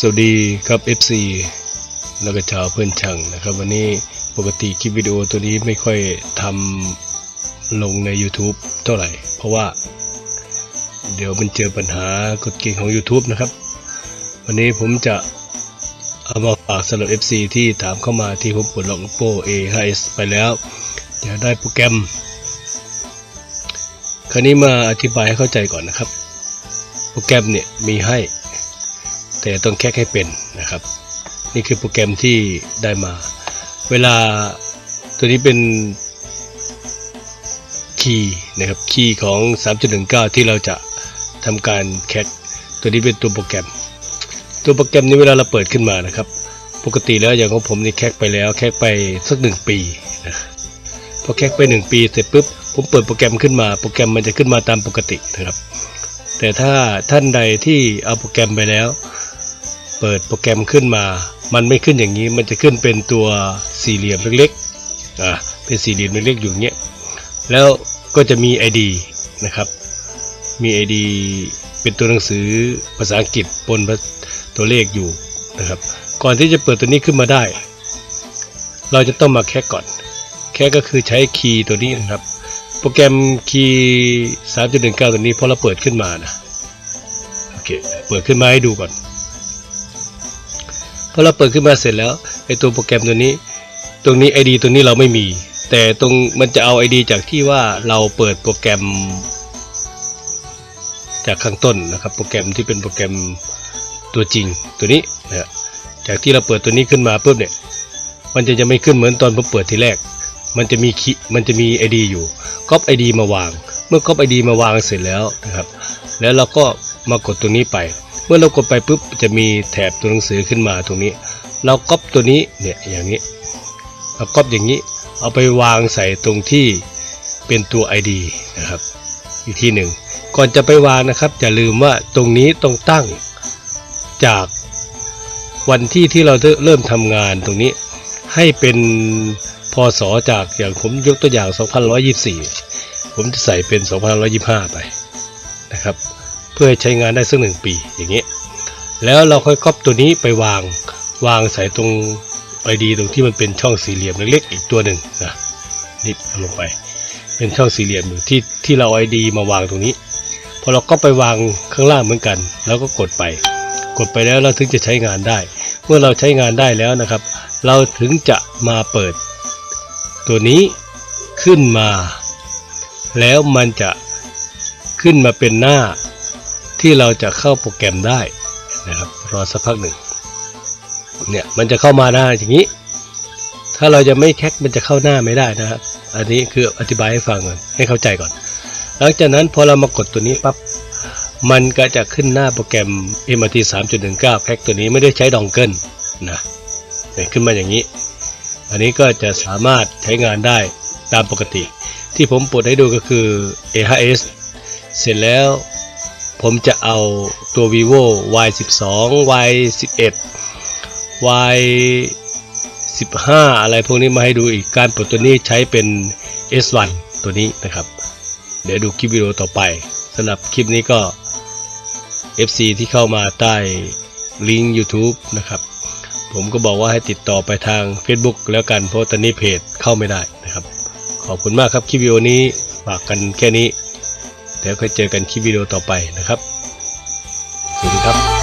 สวัสดีครับ FC แล้วก็ชาวเพื่อนช่างนะครับ วันนี้ปกติคลิปวิดีโอตัวนี้ไม่ค่อยทำลงใน YouTube เท่าไหร่ เพราะว่า เดี๋ยวมันเจอปัญหากฎเกณฑ์ของ YouTube นะครับ วันนี้ผมจะเอามาฝากสำหรับ FC ที่ถามเข้ามาที่ผมปลดล็อก Oppo A5s ไปแล้วอยากได้โปรแกรม คราวนี้มาอธิบายให้เข้าใจก่อนนะครับ โปรแกรมเนี่ยมีให้ แต่ต้องแค่ให้เป็นนะครับ นี่คือโปรแกรมที่ได้มา เวลาตัวนี้เป็นคีย์นะครับคีย์ของ 3.19 ที่เราจะทำการแคคตัวนี้เป็นตัวโปรแกรม ตัวโปรแกรมนี้เวลาเราเปิดขึ้นมานะครับ ปกติแล้วอย่างของผมนี่แคคไปแล้วแคคไปสักหนึ่งปีนะพอแคคไปหนึ่งปีเสร็จปุ๊บผมเปิดโปรแกรมขึ้นมาโปรแกรมมันจะขึ้นมาตามปกตินะครับ แต่ถ้าท่านใดที่เอาโปรแกรมไปแล้ว เปิดโปรแกรมขึ้นมา มันไม่ขึ้นอย่างนี้มันจะขึ้นเป็นตัวสี่เหลี่ยมเล็กๆอ่าเป็นสี่เหลี่ยมเล็กๆอยู่เงี้ยแล้วก็จะมี ID นะครับมี ID เป็นตัวหนังสือภาษาอังกฤษปนตัวเลขอยู่นะครับ ก่อนที่จะเปิดตัวนี้ขึ้นมาได้ เราจะต้องมาแค่ก่อน แค่ก็คือใช้คีย์ตัวนี้นะครับ โปรแกรมคีย์3.19ตัวนี้พอเราเปิดขึ้นมานะโอเคเปิดขึ้นมาให้ดูก่อน อเราเปิดขึ้นมาเสร็จแล้วไอตัวโปรแกรมตัวนี้ ตรงนี้ ID ตัวนี้เราไม่มี แต่ตรงมันจะเอา ID จากที่ว่าเราเปิดโปรแกรม จากข้างต้นนะครับ โปรแกรมที่เป็นโปรแกรมตัวจริงตัวนี้นะจากที่เราเปิดตัวนี้ขึ้นมาปุ๊บเนี่ยมันจะยังไม่ขึ้นเหมือนตอนผมเปิดทีแรก มันจะมีคีมันจะมี ID อยู่ก๊อป ID มาวาง เมื่อก๊อป ID มาวางเสร็จแล้วนะครับ แล้วเราก็มากดตัวนี้ไป เมื่อเรากดไปปุ๊บจะมีแถบตัวหนังสือขึ้นมาตรงนี้ เราก๊อปตัวนี้เนี่ยอย่างนี้เราก๊อปอย่างนี้ เอาไปวางใส่ตรงที่เป็นตัว ID นะครับ อีกทีหนึ่งก่อนจะไปวางนะครับอย่าลืมว่าตรงนี้ต้องตั้งจากวันที่ที่เราเริ่มทำงานตรงนี้ให้เป็นพศจากอย่างผมยกตัวอย่าง 2124 ผมจะใส่เป็น2525 ไปนะครับ เพื่อใช้งานได้สักหนึ่งปีอย่างนี้แล้วเราค่อยก๊อปตัวนี้ไปวางวางใส่ตรง ID ตรงที่มันเป็นช่องสี่เหลี่ยมเล็กๆอีกตัวหนึ่งนะนี่ลงไป เป็นช่องสี่เหลี่ยมอยู่ที่ที่เรา ID มาวางตรงนี้พอเราก็ไปวางข้างล่างเหมือนกัน แล้วก็กดไป กดไปแล้วเราถึงจะใช้งานได้ เมื่อเราใช้งานได้แล้วนะครับ เราถึงจะมาเปิด ตัวนี้ขึ้นมา แล้วมันจะขึ้นมาเป็นหน้า ที่เราจะเข้าโปรแกรมได้นะครับรอสักพักหนึ่งเนี่ยมันจะเข้ามาหน้าอย่างนี้ ถ้าเราจะไม่แคคมันจะเข้าหน้าไม่ได้นะครับ อันนี้คืออธิบายให้ฟังก่อนให้เข้าใจก่อน หลังจากนั้นพอเรามากดตัวนี้ปั๊บมันก็จะขึ้นหน้าโปรแกรม MRT 3.19 แพ็คตัวนี้ไม่ได้ใช้ดองเกิลนะเนขึ้นมาอย่างนี้ อันนี้ก็จะสามารถใช้งานได้ตามปกติ ที่ผมปลดให้ดูก็คือ A5s เสร็จแล้ว ผมจะเอาตัว vivo y12 y11 y 15 อะไรพวกนี้มาให้ดูอีกการปลดตัวนี้ใช้เป็น S1 ตัวนี้นะครับ เดี๋ยวดูคลิปวิดีโอต่อไปสำหรับคลิปนี้ก็ FC ที่เข้ามาใต้ลิงก์ YouTube นะครับ ผมก็บอกว่าให้ติดต่อไปทาง Facebook แล้วกันเพราะตอนนี้เพจเข้าไม่ได้นะครับ ขอบคุณมากครับคลิปวิดีโอนี้ฝากกันแค่นี้ เดี๋ยวค่อยเจอกันคลิปวิดีโอต่อไปนะครับ สวัสดีครับ